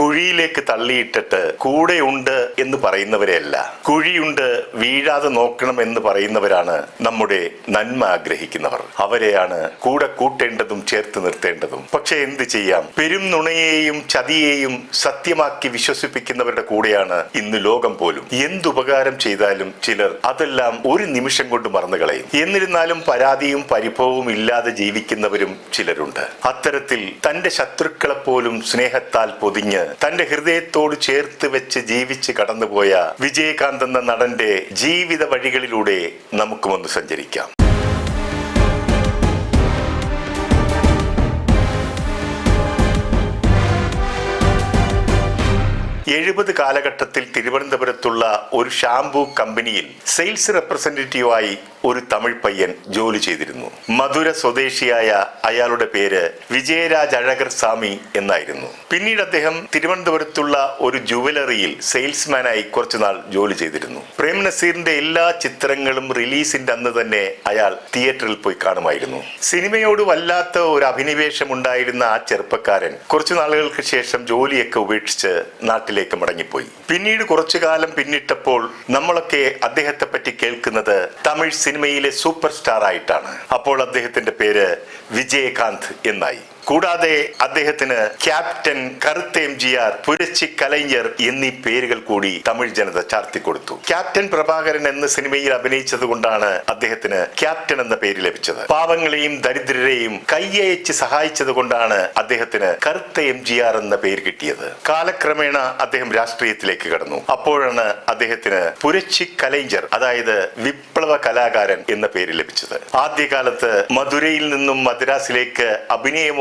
കുഴിയിലേക്ക് തള്ളിയിട്ടിട്ട് ഉണ്ട് എന്ന് പറയുന്നവരെയല്ല. കുഴിയുണ്ട് വീഴാതെ നോക്കണം എന്ന് പറയുന്നവരാണ് നമ്മുടെ നന്മ ആഗ്രഹിക്കുന്നവർ. അവരെയാണ് കൂടെ കൂട്ടേണ്ടതും ചേർത്ത് നിർത്തേണ്ടതും. പക്ഷെ എന്ത് ചെയ്യാം? പെരും നുണയെയും ചതിയെയും സത്യമാക്കി വിശ്വസിപ്പിക്കുന്നവരുടെ കൂടെയാണ് ഇന്ന് ലോകം പോലും. എന്തുപകാരം ചെയ്താലും ചിലർ അതെല്ലാം ഒരു നിമിഷം കൊണ്ട് മറന്നു കളയും. എന്നിരുന്നാലും പരാതിയും പരിഭവവും ഇല്ലാതെ ജീവിക്കുന്നവരും ചിലരുണ്ട്. അത്തരത്തിൽ തന്റെ ശത്രുക്കളെ പോലും സ്നേഹത്താൽ പൊതിഞ്ഞ് തന്റെ ഹൃദയത്തോട് ചേർത്ത് വെച്ച് ജീവിച്ച് കടന്നുപോയ വിജയകാന്ത് എന്ന നടന്റെ ജീവിത വഴികളിലൂടെ നമുക്കുമൊന്ന് സഞ്ചരിക്കാം. എഴുപത് കാലഘട്ടത്തിൽ തിരുവനന്തപുരത്തുള്ള ഒരു ഷാംപൂ കമ്പനിയിൽ സെയിൽസ് റെപ്രസെന്റേറ്റീവായി ഒരു തമിഴ് പയ്യൻ ജോലി ചെയ്തിരുന്നു. മധുര സ്വദേശിയായ അയാളുടെ പേര് വിജയരാജ് അഴകർ സ്വാമി എന്നായിരുന്നു. പിന്നീട് അദ്ദേഹം തിരുവനന്തപുരത്തുള്ള ഒരു ജുവലറിയിൽ സെയിൽസ്മാനായി കുറച്ചുനാൾ ജോലി ചെയ്തിരുന്നു. പ്രേം നസീറിന്റെ എല്ലാ ചിത്രങ്ങളും റിലീസിന്റെ അന്ന് തന്നെ അയാൾ തിയേറ്ററിൽ പോയി കാണുമായിരുന്നു. സിനിമയോട് വല്ലാത്ത ഒരു അഭിനിവേശം ഉണ്ടായിരുന്ന ആ ചെറുപ്പക്കാരൻ കുറച്ചു നാളുകൾക്ക് ശേഷം ജോലിയൊക്കെ ഉപേക്ഷിച്ച് നാട്ടിലേക്ക് മടങ്ങിപ്പോയി. പിന്നീട് കുറച്ചു കാലം പിന്നിട്ടപ്പോൾ നമ്മളൊക്കെ അദ്ദേഹത്തെ പറ്റി കേൾക്കുന്നത് തമിഴ് സിനിമയിലെ സൂപ്പർ സ്റ്റാർ ആയിട്ടാണ് അപ്പോൾ അദ്ദേഹത്തിന്റെ പേര് വിജയകാന്ത് എന്നായി. കൂടാതെ അദ്ദേഹത്തിന് ക്യാപ്റ്റൻ കറുത്ത M G R Puratchi Kalaignar എന്നീ പേരുകൾ കൂടി തമിഴ് ജനത ചാർത്തി കൊടുത്തു. ക്യാപ്റ്റൻ പ്രഭാകരൻ എന്ന സിനിമയിൽ അഭിനയിച്ചത് കൊണ്ടാണ് അദ്ദേഹത്തിന് ക്യാപ്റ്റൻ എന്ന പേര് ലഭിച്ചത്. പാവങ്ങളെയും ദരിദ്രരെയും കയ്യയച്ച് സഹായിച്ചത് കൊണ്ടാണ് അദ്ദേഹത്തിന് കറുത്ത എം ജി ആർ എന്ന പേര് കിട്ടിയത്. കാലക്രമേണ അദ്ദേഹം രാഷ്ട്രീയത്തിലേക്ക് കടന്നു. അപ്പോഴാണ് അദ്ദേഹത്തിന് പുരച്ചി കലൈഞ്ചർ അതായത് വിപ്ലവ കലാകാരൻ എന്ന പേര് ലഭിച്ചത്. ആദ്യകാലത്ത് മധുരയിൽ നിന്നും മദ്രാസിലേക്ക്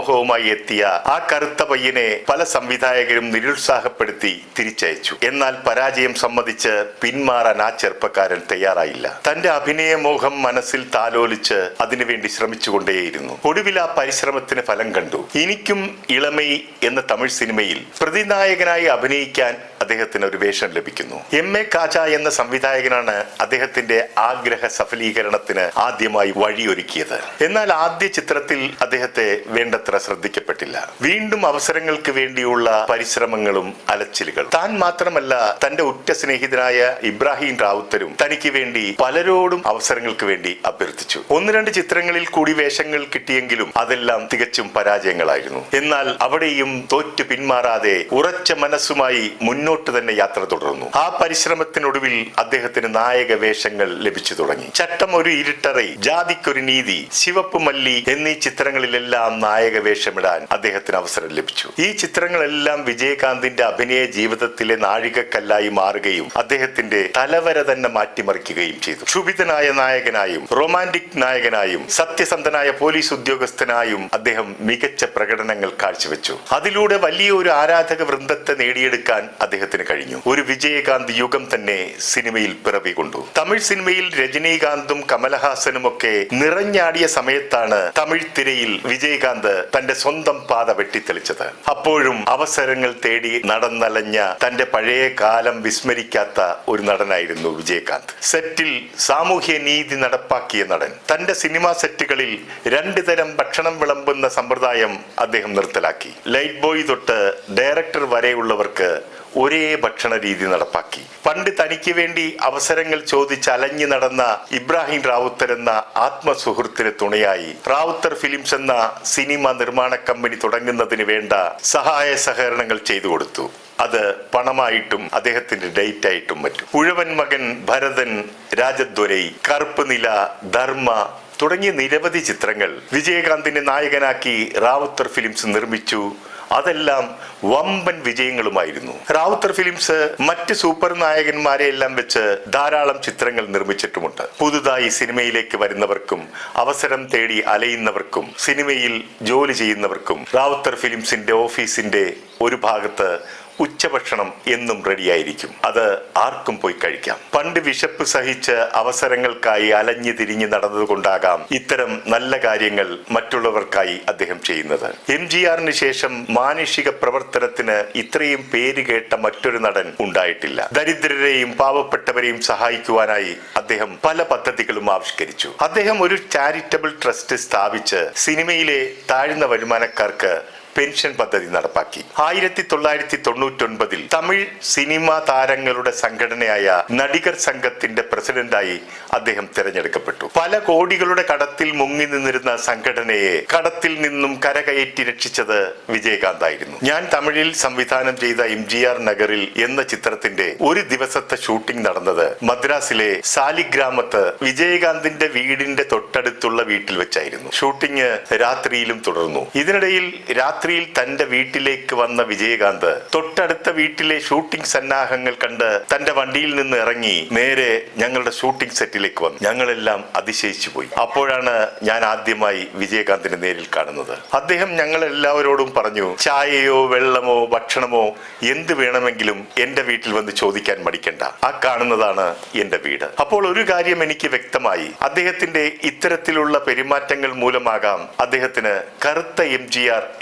അഭിനയമോഹവുമായി എത്തിയ ആ കറുത്ത പയ്യനെ പല സംവിധായകരും നിരുത്സാഹപ്പെടുത്തി തിരിച്ചയച്ചു. എന്നാൽ പരാജയം സമ്മതിച്ച് പിന്മാറാൻ ആ ചെറുപ്പക്കാരൻ തയ്യാറായില്ല. തന്റെ അഭിനയ മോഹം മനസ്സിൽ താലോലിച്ച് അതിനുവേണ്ടി ശ്രമിച്ചുകൊണ്ടേയിരുന്നു. ഒടുവിൽ ആ പരിശ്രമത്തിന് ഫലം കണ്ടു. എനിക്കും ഇളമൈ എന്ന തമിഴ് സിനിമയിൽ പ്രതിനായകനായി അഭിനയിക്കാൻ അദ്ദേഹത്തിന് ഒരു വേഷം ലഭിക്കുന്നു. എം എ കാജ എന്ന സംവിധായകനാണ് അദ്ദേഹത്തിന്റെ ആഗ്രഹ സഫലീകരണത്തിന് ആദ്യമായി വഴിയൊരുക്കിയത്. എന്നാൽ ആദ്യ ചിത്രത്തിൽ അദ്ദേഹത്തെ വേണ്ടത്ര ശ്രദ്ധിക്കപ്പെട്ടില്ല. വീണ്ടും അവസരങ്ങൾക്ക് വേണ്ടിയുള്ള പരിശ്രമങ്ങളും അലച്ചിലുകളും. താൻ മാത്രമല്ല തന്റെ ഉറ്റ സ്നേഹിതനായ ഇബ്രാഹിം റാവുത്തരും തനിക്ക് വേണ്ടി പലരോടും അവസരങ്ങൾക്ക് വേണ്ടി അഭ്യർത്ഥിച്ചു. ഒന്ന് രണ്ട് ചിത്രങ്ങളിൽ കൂടി വേഷങ്ങൾ കിട്ടിയെങ്കിലും അതെല്ലാം തികച്ചും പരാജയങ്ങളായിരുന്നു. എന്നാൽ അവിടെയും തോറ്റു പിന്മാറാതെ ഉറച്ച മനസ്സുമായി മുന്നോട്ട് തന്നെ യാത്ര തുടർന്നു. ആ പരിശ്രമത്തിനൊടുവിൽ അദ്ദേഹത്തിന് നായക വേഷങ്ങൾ ലഭിച്ചു തുടങ്ങി. ചട്ടം ഒരു ഇരുട്ടറൈ ജാതിക്കൊരു നീതി ശിവപ്പ് മല്ലി എന്നീ ചിത്രങ്ങളിലെല്ലാം നായക വേഷമിടാൻ അദ്ദേഹത്തിന് അവസരം ലഭിച്ചു. ഈ ചിത്രങ്ങളെല്ലാം വിജയകാന്തിന്റെ അഭിനയ ജീവിതത്തിലെ നാഴികക്കല്ലായി മാറുകയും അദ്ദേഹത്തിന്റെ തലവര തന്നെ മാറ്റിമറിക്കുകയും ചെയ്തു. ക്ഷുഭിതനായ നായകനായും റൊമാന്റിക് നായകനായും സത്യസന്ധനായ പോലീസ് ഉദ്യോഗസ്ഥനായും അദ്ദേഹം മികച്ച പ്രകടനങ്ങൾ കാഴ്ചവെച്ചു. അതിലൂടെ വലിയ ഒരു ആരാധക വൃന്ദത്തെ നേടിയെടുക്കാൻ അദ്ദേഹത്തിന് കഴിഞ്ഞു. ഒരു വിജയകാന്ത് യുഗം തന്നെ സിനിമയിൽ പിറവി കൊണ്ടു. തമിഴ് സിനിമയിൽ രജനീകാന്തും കമലഹാസനും ഒക്കെ നിറഞ്ഞാടിയ സമയത്താണ് തമിഴ് തിരയിൽ വിജയകാന്ത് തന്റെ സ്വന്തം പാത വെട്ടിത്തെളിച്ചത്. അപ്പോഴും അവസരങ്ങൾ തേടി നടന്നലഞ്ഞ തന്റെ പഴയ കാലം വിസ്മരിക്കാത്ത ഒരു നടനായിരുന്നു വിജയകാന്ത്. സെറ്റിൽ സാമൂഹ്യ നീതി നടപ്പാക്കിയ നടൻ. തന്റെ സിനിമാ സെറ്റുകളിൽ രണ്ടു തരം ഭക്ഷണം വിളമ്പുന്ന സമ്പ്രദായം അദ്ദേഹം നിർത്തലാക്കി. ലൈറ്റ് ബോയ് തൊട്ട് ഡയറക്ടർ വരെയുള്ളവർക്ക് ഒരേ ഭക്ഷണ രീതി നടപ്പാക്കി. പണ്ട് തനിക്ക് വേണ്ടി അവസരങ്ങൾ ചോദിച്ച് അലഞ്ഞു നടന്ന ഇബ്രാഹിം റാവുത്തർ എന്ന ആത്മസുഹൃത്തിന് തുണയായി റാവുത്തർ ഫിലിംസ് എന്ന സിനിമ നിർമ്മാണ കമ്പനി തുടങ്ങുന്നതിന് വേണ്ട സഹായ സഹകരണങ്ങൾ ചെയ്തു കൊടുത്തു. അത് പണമായിട്ടും അദ്ദേഹത്തിന്റെ ഡേറ്റ് ആയിട്ടും മറ്റും. ഉഴവൻ മകൻ ഭരതൻ രാജദ്വരൈ കറുപ്പ് നില ധർമ്മ തുടങ്ങിയ നിരവധി ചിത്രങ്ങൾ വിജയകാന്തിനെ നായകനാക്കി റാവുത്തർ ഫിലിംസ് നിർമ്മിച്ചു. അതെല്ലാം വമ്പൻ വിജയങ്ങളുമായിരുന്നു. റാവുത്തർ ഫിലിംസ് മറ്റ് സൂപ്പർ നായകന്മാരെ എല്ലാം വെച്ച് ധാരാളം ചിത്രങ്ങൾ നിർമ്മിച്ചിട്ടുമുണ്ട്. പുതുതായി സിനിമയിലേക്ക് വരുന്നവർക്കും അവസരം തേടി അലയുന്നവർക്കും സിനിമയിൽ ജോലി ചെയ്യുന്നവർക്കും റാവുത്തർ ഫിലിംസിന്റെ ഓഫീസിന്റെ ഒരു ഭാഗത്ത് ഉച്ചഭക്ഷണം എന്നും റെഡിയായിരിക്കും അത് ആർക്കും പോയി കഴിക്കാം. പണ്ട് വിശപ്പ് സഹിച്ച് അവസരങ്ങൾക്കായി അലഞ്ഞു തിരിഞ്ഞു നടന്നതുകൊണ്ടാകാം ഇത്തരം നല്ല കാര്യങ്ങൾ മറ്റുള്ളവർക്കായി അദ്ദേഹം ചെയ്യുന്നത്. എം ജി ആറിന് ശേഷം മാനുഷിക പ്രവർത്തനത്തിന് ഇത്രയും പേര് കേട്ട മറ്റൊരു നടൻ ഉണ്ടായിട്ടില്ല. ദരിദ്രരെയും പാവപ്പെട്ടവരെയും സഹായിക്കുവാനായി അദ്ദേഹം പല പദ്ധതികളും ആവിഷ്കരിച്ചു. അദ്ദേഹം ഒരു ചാരിറ്റബിൾ ട്രസ്റ്റ് സ്ഥാപിച്ച് സിനിമയിലെ താഴ്ന്ന വരുമാനക്കാർക്ക് പെൻഷൻ പദ്ധതി നടപ്പാക്കി. ആയിരത്തി തൊള്ളായിരത്തി തൊണ്ണൂറ്റൊൻപതിൽ തമിഴ് സിനിമാ താരങ്ങളുടെ സംഘടനയായ നടികർ സംഘത്തിന്റെ പ്രസിഡന്റായി അദ്ദേഹം തിരഞ്ഞെടുക്കപ്പെട്ടു. പല കോടികളുടെ കടത്തിൽ മുങ്ങി നിന്നിരുന്ന സംഘടനയെ കടത്തിൽ നിന്നും കരകയറ്റി രക്ഷിച്ചത് വിജയകാന്ത് ആയിരുന്നു ഞാൻ തമിഴിൽ സംവിധാനം ചെയ്ത എം ജി ആർ നഗറിൽ എന്ന ചിത്രത്തിന്റെ ഒരു ദിവസത്തെ ഷൂട്ടിംഗ് നടന്നത് മദ്രാസിലെ സാലിഗ്രാമത്ത് വിജയകാന്തിന്റെ വീടിന്റെ തൊട്ടടുത്തുള്ള വീട്ടിൽ വെച്ചായിരുന്നു. ഷൂട്ടിംഗ് രാത്രിയിലും തുടർന്നു. ഇതിനിടയിൽ രാത്രിയിൽ തന്റെ വീട്ടിലേക്ക് വന്ന വിജയകാന്ത് തൊട്ടടുത്ത വീട്ടിലെ ഷൂട്ടിംഗ് സന്നാഹങ്ങൾ കണ്ട് തന്റെ വണ്ടിയിൽ നിന്ന് ഇറങ്ങി നേരെ ഞങ്ങളുടെ ഷൂട്ടിംഗ് സെറ്റിലേക്ക് വന്നു. ഞങ്ങളെല്ലാം അതിശയിച്ചു പോയി. അപ്പോഴാണ് ഞാൻ ആദ്യമായി വിജയകാന്തിനെ നേരിൽ കാണുന്നത്. അദ്ദേഹം ഞങ്ങൾ എല്ലാവരോടും പറഞ്ഞു ചായയോ വെള്ളമോ ഭക്ഷണമോ എന്ത് വേണമെങ്കിലും എന്റെ വീട്ടിൽ വന്ന് ചോദിക്കാൻ മടിക്കണ്ട. ആ കാണുന്നതാണ് എന്റെ വീട്. അപ്പോൾ ഒരു കാര്യം എനിക്ക് വ്യക്തമായി അദ്ദേഹത്തിന്റെ ഇത്തരത്തിലുള്ള പെരുമാറ്റങ്ങൾ മൂലമാകാം അദ്ദേഹത്തിന് കറുത്ത എം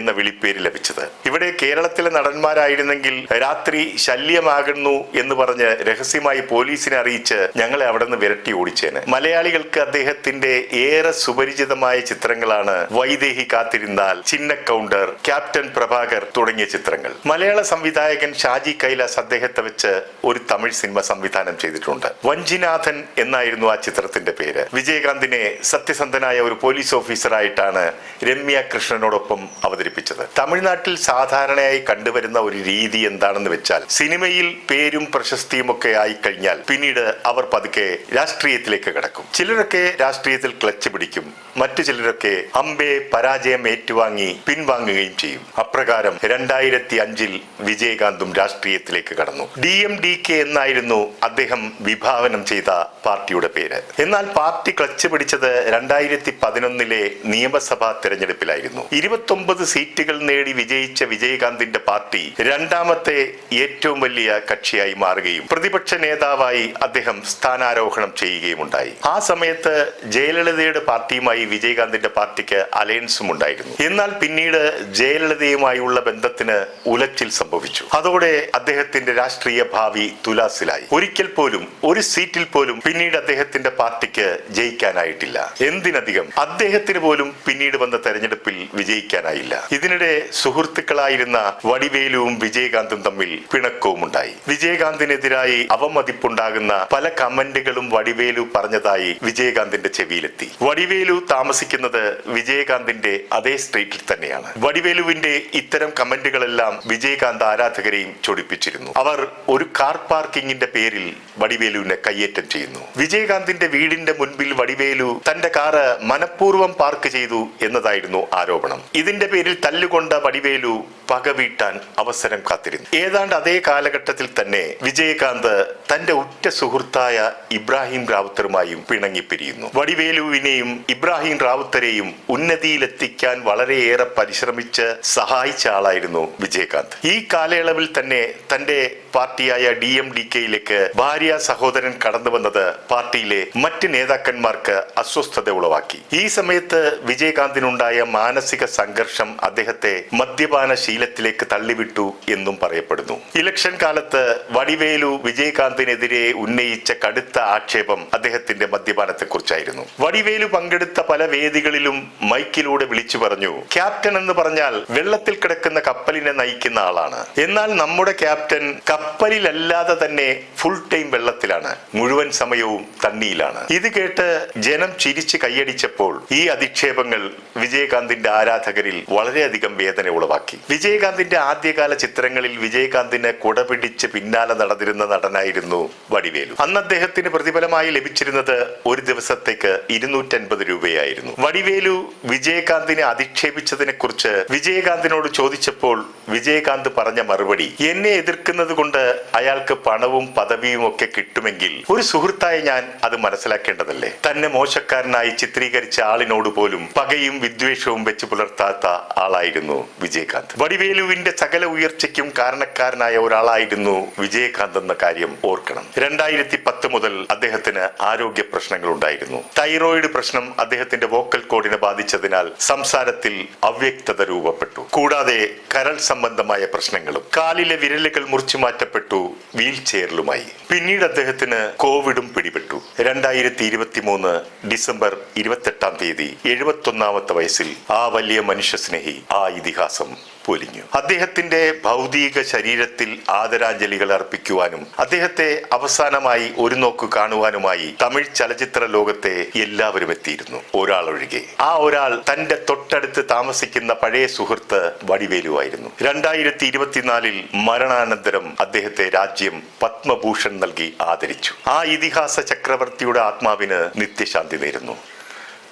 എന്ന വിളിപ്പേര് ലഭിച്ചത്. ഇവിടെ കേരളത്തിലെ നടന്മാരായിരുന്നെങ്കിൽ രാത്രി ശല്യമാകുന്നു എന്ന് പറഞ്ഞ് രഹസ്യമായി പോലീസിനെ അറിയിച്ച് ഞങ്ങളെ അവിടെ നിന്ന് വിരട്ടി ഓടിച്ചേന്. മലയാളികൾക്ക് അദ്ദേഹത്തിന്റെ ഏറെ സുപരിചിതമായ ചിത്രങ്ങളാണ് വൈദേഹി കാത്തിരുന്നാൽ ചിന്ന കൗണ്ടർ ക്യാപ്റ്റൻ പ്രഭാകർ തുടങ്ങിയ ചിത്രങ്ങൾ. മലയാള സംവിധായകൻ ഷാജി കൈലാസ് അദ്ദേഹത്തെ വെച്ച് ഒരു തമിഴ് സിനിമ സംവിധാനം ചെയ്തിട്ടുണ്ട്. വഞ്ചിനാഥൻ എന്നായിരുന്നു ആ ചിത്രത്തിന്റെ പേര്. വിജയകാന്തിനെ സത്യസന്ധനായ ഒരു പോലീസ് ഓഫീസറായിട്ടാണ് രമ്യ കൃഷ്ണനോടൊപ്പം അവതരിപ്പിച്ചത്. തമിഴ്നാട്ടിൽ സാധാരണയായി കണ്ടുവരുന്ന ഒരു രീതി എന്താണെന്ന് വെച്ചാൽ സിനിമയിൽ പേരും പ്രശസ്തിയും ഒക്കെ ആയി കഴിഞ്ഞാൽ പിന്നീട് അവർ പതുക്കെ രാഷ്ട്രീയത്തിലേക്ക് കിടക്കും. ചിലരൊക്കെ രാഷ്ട്രീയത്തിൽ ക്ലച്ച് പിടിക്കും. മറ്റു ചിലരൊക്കെ അമ്പെ പരാജയം ഏറ്റുവാങ്ങി പിൻവാങ്ങുകയും ചെയ്യും. അപ്രകാരം രണ്ടായിരത്തി അഞ്ചിൽ വിജയകാന്തും രാഷ്ട്രീയത്തിലേക്ക് കടന്നു. ഡി എം ഡി കെ എന്നായിരുന്നു അദ്ദേഹം വിഭാവനം ചെയ്ത പാർട്ടിയുടെ പേര്. എന്നാൽ പാർട്ടി ക്ലച്ച് പിടിച്ചത് രണ്ടായിരത്തി പതിനൊന്നിലെ നിയമസഭാ തെരഞ്ഞെടുപ്പിലായിരുന്നു. ഇരുപത്തൊമ്പത് സീറ്റുകൾ നേടി വിജയിച്ച വിജയകാന്തിന്റെ പാർട്ടി രണ്ടാമത്തെ ഏറ്റവും വലിയ കക്ഷിയായി മാറുകയും പ്രതിപക്ഷ നേതാവായി അദ്ദേഹം സ്ഥാനാരോഹണം ചെയ്യുകയുമുണ്ടായി ആ സമയത്ത് ജയലളിതയുടെ പാർട്ടിയുമായി വിജയകാന്തിന്റെ പാർട്ടിക്ക് അലയൻസും ഉണ്ടായിരുന്നു. എന്നാൽ പിന്നീട് ജയലളിതയുമായുള്ള ബന്ധത്തിന് ഉലച്ചിൽ സംഭവിച്ചു. അതോടെ അദ്ദേഹത്തിന്റെ രാഷ്ട്രീയ ഭാവി തുലാസിലായി. ഒരിക്കൽ പോലും ഒരു സീറ്റിൽ പോലും പിന്നീട് അദ്ദേഹത്തിന്റെ പാർട്ടിക്ക് ജയിക്കാനായിട്ടില്ല. എന്തിനധികം? അദ്ദേഹത്തിന് പോലും പിന്നീട് വന്ന തെരഞ്ഞെടുപ്പിൽ വിജയിക്കാനായില്ല. ഇതിനിടെ സുഹൃത്തുക്കളായിരുന്ന വടിവേലുവും വിജയകാന്തും തമ്മിൽ പിണക്കവുമുണ്ടായി. വിജയകാന്തിനെതിരായി അവമതിപ്പുണ്ടാകുന്ന പല കമന്റുകളും വടിവേലു പറഞ്ഞതായി വിജയകാന്തിന്റെ ചെവിയിലെത്തി. വടിവേലു താമസിക്കുന്നത് വിജയകാന്തിന്റെ അതേ സ്ട്രീറ്റിൽ തന്നെയാണ്. വടിവേലുവിന്റെ ഇത്തരം കമന്റുകളെല്ലാം വിജയകാന്ത് ആരാധകരെയും ചൊടിപ്പിച്ചിരുന്നു. അവർ ഒരു കാർ പാർക്കിംഗിന്റെ പേരിൽ വടിവേലുവിനെ കയ്യേറ്റം ചെയ്യുന്നു. വിജയകാന്തിന്റെ വീടിന്റെ മുൻപിൽ വടിവേലു തന്റെ കാറ് മനഃപൂർവം പാർക്ക് ചെയ്തു എന്നതായിരുന്നു ആരോപണം. ഇതിന്റെ പേരിൽ തല്ലുകൊണ്ട വടിവേലു പകവീട്ടാൻ അവസരം കാത്തിരുന്നു. ഏതാണ്ട് അതേ കാലഘട്ടത്തിൽ തന്നെ വിജയകാന്ത് തന്റെ ഉറ്റ സുഹൃത്തായ ഇബ്രാഹിം റാവുത്തറുമായും പിണങ്ങിപ്പിരിയുന്നു. വടിവേലുവിനെയും ഇബ്രാഹിം റാവുത്തരെയും ഉന്നതിയിലെത്തിക്കാൻ വളരെയേറെ പരിശ്രമിച്ച് സഹായിച്ച ആളായിരുന്നു വിജയകാന്ത്. ഈ കാലയളവിൽ തന്നെ തന്റെ പാർട്ടിയായ ഡി എം ഡി കെയിലേക്ക് ഭാര്യ സഹോദരൻ കടന്നു വന്നത് പാർട്ടിയിലെ മറ്റ് നേതാക്കന്മാർക്ക് അസ്വസ്ഥത ഉളവാക്കി. ഈ സമയത്ത് വിജയകാന്തിനുണ്ടായ മാനസിക സംഘർഷം അദ്ദേഹത്തെ മദ്യപാന ശീലത്തിലേക്ക് തള്ളിവിട്ടു എന്നും പറയപ്പെടുന്നു. ഇലക്ഷൻ കാലത്ത് വടിവേലു വിജയകാന്തിനെതിരെ ഉന്നയിച്ച കടുത്ത ആക്ഷേപം അദ്ദേഹത്തിന്റെ മദ്യപാനത്തെക്കുറിച്ചായിരുന്നു. വടിവേലു പങ്കെടുത്ത പല വേദികളിലും മൈക്കിലൂടെ വിളിച്ചു പറഞ്ഞു ക്യാപ്റ്റൻ എന്ന് പറഞ്ഞാൽ വെള്ളത്തിൽ കിടക്കുന്ന കപ്പലിനെ നയിക്കുന്ന ആളാണ്. എന്നാൽ നമ്മുടെ ക്യാപ്റ്റൻ കപ്പലിലല്ലാതെ തന്നെ ഫുൾ ടൈം വെള്ളത്തിലാണ് മുഴുവൻ സമയവും തണ്ണിയിലാണ്. ഇത് കേട്ട് ജനം ചിരിച്ച് കൈയടിച്ചപ്പോൾ ഈ അധിക്ഷേപങ്ങൾ വിജയകാന്തിന്റെ ആരാധകരിൽ വളരെയധികം വേദന ഉളവാക്കി. വിജയകാന്തിന്റെ ആദ്യകാല ചിത്രങ്ങളിൽ വിജയകാന്തിന് കുടപിടിച്ച് പിന്നാലെ നടന്നിരുന്ന നടനായിരുന്നു വടിവേലു. അന്ന് അദ്ദേഹത്തിന് പ്രതിഫലമായി ലഭിച്ചിരുന്നത് ഒരു ദിവസത്തേക്ക് ഇരുന്നൂറ്റൻപത് രൂപയായിരുന്നു. വടിവേലു വിജയകാന്തിനെ അധിക്ഷേപിച്ചതിനെ കുറിച്ച് വിജയകാന്തിനോട് ചോദിച്ചപ്പോൾ വിജയകാന്ത് പറഞ്ഞ മറുപടി എന്നെ എതിർക്കുന്നത് കൊണ്ട് അയാൾക്ക് പണവും പദവിയും ഒക്കെ കിട്ടുമെങ്കിൽ ഒരു സുഹൃത്തായ ഞാൻ അത് മനസ്സിലാക്കേണ്ടതല്ലേ? തന്നെ മോശക്കാരനായി ചിത്രീകരിച്ച ആളിനോട് പോലും പകയും വിദ്വേഷവും വെച്ച് പുലർത്താത്ത ആളായി ഒരാളായിരുന്നു വിജയകാന്ത്. വടിവേലുവിന്റെ സകല ഉയർച്ചയ്ക്കും കാരണക്കാരനായ ഒരാളായിരുന്നു വിജയകാന്ത് എന്ന കാര്യം ഓർക്കണം. രണ്ടായിരത്തി പത്ത് മുതൽ അദ്ദേഹത്തിന് ആരോഗ്യ പ്രശ്നങ്ങൾ ഉണ്ടായിരുന്നു തൈറോയിഡ് പ്രശ്നം അദ്ദേഹത്തിന്റെ വോക്കൽ കോഡിനെ ബാധിച്ചതിനാൽ സംസാരത്തിൽ അവ്യക്തത രൂപപ്പെട്ടു. കൂടാതെ കരൾ സംബന്ധമായ പ്രശ്നങ്ങളും കാലിലെ വിരലുകൾ മുറിച്ചു മാറ്റപ്പെട്ടു വീൽ ചെയറിലുമായി. പിന്നീട് അദ്ദേഹത്തിന് കോവിഡും പിടിപെട്ടു. രണ്ടായിരത്തി ഇരുപത്തി മൂന്ന് ഡിസംബർ ഇരുപത്തെട്ടാം തീയതി എഴുപത്തൊന്നാമത്തെ വയസ്സിൽ ആ വലിയ മനുഷ്യസ്നേഹി ആ ഇതിഹാസം പൊലിഞ്ഞു. അദ്ദേഹത്തിന്റെ ഭൗതിക ശരീരത്തിൽ ആദരാഞ്ജലികൾ അർപ്പിക്കുവാനും അദ്ദേഹത്തെ അവസാനമായി ഒരു നോക്ക് കാണുവാനുമായി തമിഴ് ചലച്ചിത്ര ലോകത്തെ എല്ലാവരും എത്തിയിരുന്നു ഒരാൾ ഒഴികെ ആ ഒരാൾ തന്റെ തൊട്ടടുത്ത് താമസിക്കുന്ന പഴയ സുഹൃത്ത് വടിവേലുവായിരുന്നു. രണ്ടായിരത്തി ഇരുപത്തിനാലിൽ മരണാനന്തരം അദ്ദേഹത്തെ രാജ്യം പത്മഭൂഷൺ നൽകി ആദരിച്ചു. ആ ഇതിഹാസ ചക്രവർത്തിയുടെ ആത്മാവിന് നിത്യശാന്തി നേരുന്നു.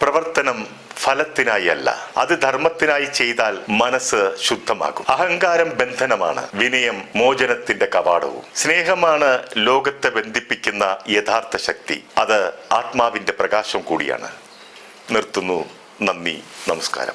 പ്രവർത്തനം ഫലത്തിനായി അല്ല അത് ധർമ്മത്തിനായി ചെയ്താൽ മനസ്സ് ശുദ്ധമാകും. അഹങ്കാരം ബന്ധനമാണ് വിനയം മോചനത്തിന്റെ കവാടവും. സ്നേഹമാണ് ലോകത്തെ ബന്ധിപ്പിക്കുന്ന യഥാർത്ഥ ശക്തി അത് ആത്മാവിന്റെ പ്രകാശം കൂടിയാണ്. നിർത്തുന്നു നന്ദി നമസ്കാരം.